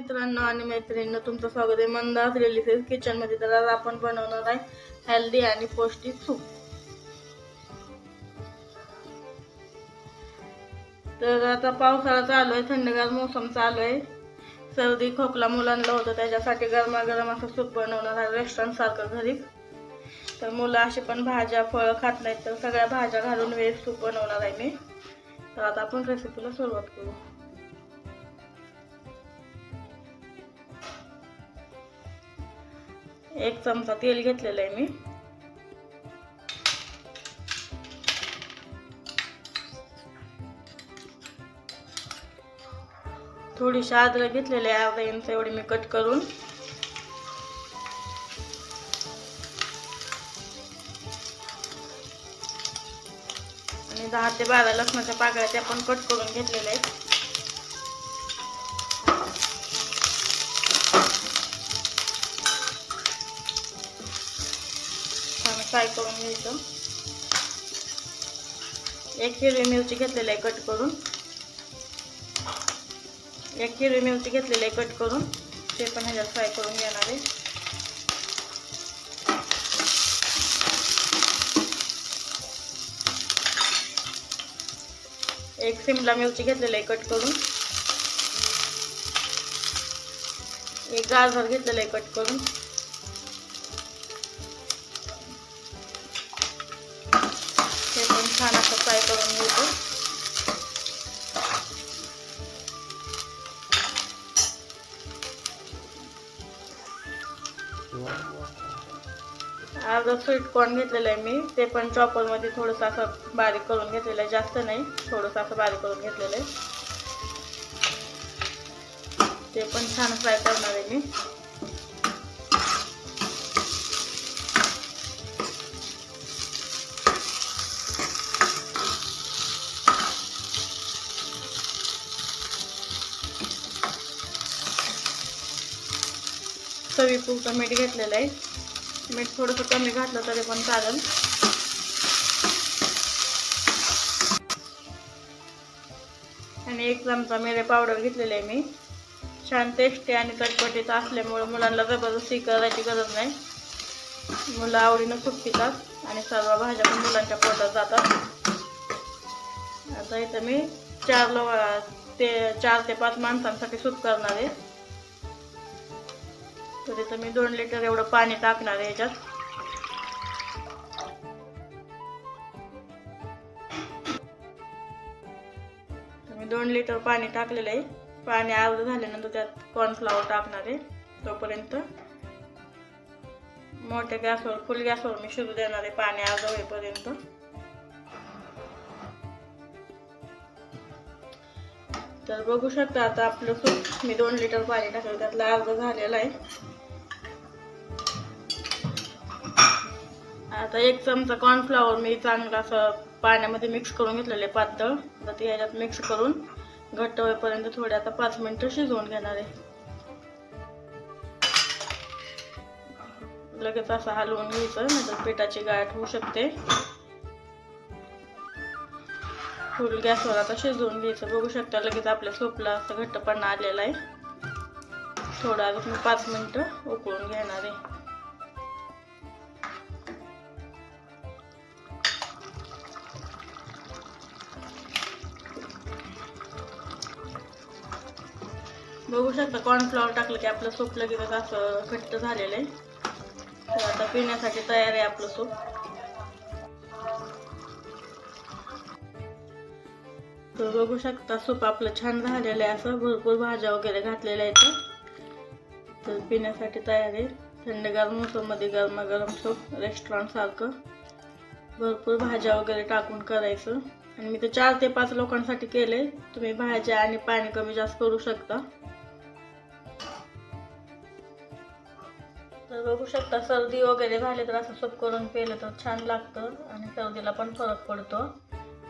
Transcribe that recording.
मित्रांनो आणि मैत्रिणींना तुमचं स्वागत आहे मंदास रिलीसेस किचनमध्ये तर आज आपण बनवणार आहे हेल्दी आणि पौष्टिक सूप तर आता पावसाळा चालू आहे थंडगार मोसम चालू आहे. सर्दी खोकला मुलांना होतं त्याच्यासाठी गरमागरम असं सूप बनवणार आहे रेस्टॉरंट सारखं घरी. तर मुलं अशी पण भाज्या फळं खात नाहीत तर सगळ्या भाज्या घालून वेज सूप बनवणार आहे मी. तर आता आपण रेसिपीला सुरुवात करू. एक चमचा तेल घेतलेलं आहे मी. थोडीशी अद्रक घेतलेली आहे अर्धा इंच एवढी मी कट करून. आणि दहा ते बारा लसणाच्या पाकळ्या त्या पण कट करून घेतलेल्या आहेत. फ्राय करून घ्यायचं एक हिरवी मिरची घेतलेली आहे कट करून. एक हिरवी मिरची घेतलेली आहे कट करून. ते पण ह्याच्यात फ्राय करून घेणार आहे. एक शिमला मिरची घेतलेली आहे कट करून. एक गाजर घेतलेलं आहे कट करून. अर्धा स्वीट कॉर्न घेतलेलं आहे मी. ते पण चॉपरमध्ये थोडंसं असं बारीक करून घेतलेलं आहे. जास्त नाही थोडंसं असं बारीक करून घेतलेलं आहे. ते पण छान फ्राय करणार आहे मी. चवीपुरतं मीठ घेतलेलं आहे. मीठ थोडंसं कमी घातलं तरी पण चालेल. आणि एक चमचा मिरे पावडर घेतलेले आहे मी. छान टेस्टी आणि चटपटीत असल्यामुळे मुलांना जबरदस्ती करायची गरज नाही. मुलं आवडीनं खूप पितात आणि सर्व भाज्या पण मुलांच्या पोटात जातात. आता इथं मी चार लो ते चार ते पाच माणसांसाठी सूप करणार आहे. तर इथं मी दोन लिटर एवढं पाणी टाकणार आहे याच्यात. मी दोन लिटर पाणी टाकलेलं आहे. पाणी अर्ध झाल्यानंतर त्यात कॉर्नफ्लावर टाकणार आहे तोपर्यंत. मोठ्या गॅसवर फुल गॅसवर मी शिजू देणार आहे पाणी अर्ध होईपर्यंत. तर बघू शकता आता आपलं सूप मी दोन लिटर पाणी टाकलं त्यातला अर्धा झालेला आहे. आता एक चमचा कॉर्नफ्लॉवर मी चांगला असं पाण्यामध्ये मिक्स करून घेतलेलं आहे पातळ. तर ते ह्याच्यात मिक्स करून घट्ट होईपर्यंत थोडे आता पाच मिनटं शिजवून घेणार आहे. लगेच असं हलवून घ्यायचं नाहीतर पिठाची गाठ होऊ शकते. फुल गॅसवर आता शिजवून घ्यायचं. बघू शकता लगेच आपल्या सूपला असं घट्टपणा आलेला आहे. थोडं अजून मी पाच मिनटं उकळून घेणार आहे. बघू शकता कॉर्नफ्लॉवर टाकलं की आपलं सूप लगेच असं घट्ट झालेलं आहे. तर आता पिण्यासाठी तयार आहे आपलं सूप. तर बघू शकता सूप आपलं छान झालेलं आहे. असं भरपूर भाज्या वगैरे घातलेल्या आहेत. तर पिण्यासाठी तयार आहे. थंडगार मोसममध्ये गरमागरम सूप रेस्टॉरंटसारखं भरपूर भाज्या वगैरे टाकून करायचं. आणि मी ते चार ते पाच लोकांसाठी केले. तुम्ही भाज्या आणि पाणी कमी जास्त करू शकता. तर बघू शकता सर्दी वगैरे झाली तर असं सूप करून पिलं तर छान लागतं. आणि सर्दीला पण फरक पडतो.